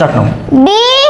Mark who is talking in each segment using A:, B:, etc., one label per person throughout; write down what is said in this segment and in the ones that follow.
A: start now.
B: B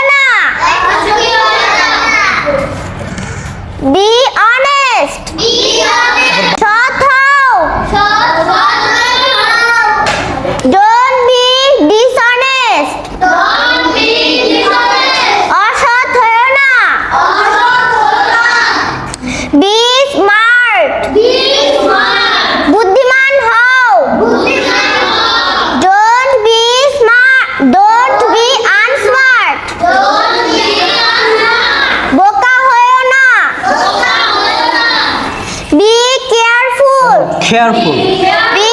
A: careful
B: careful be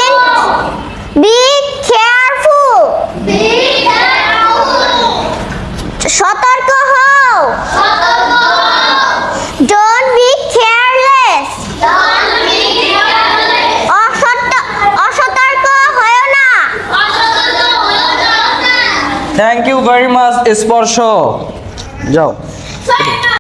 B: be careful সতর্ক হও। Don't be careless অসতর্ক হয়েও না।
A: থ্যাংক ইউ ভেরি মাচ স্পর্শ। যাও।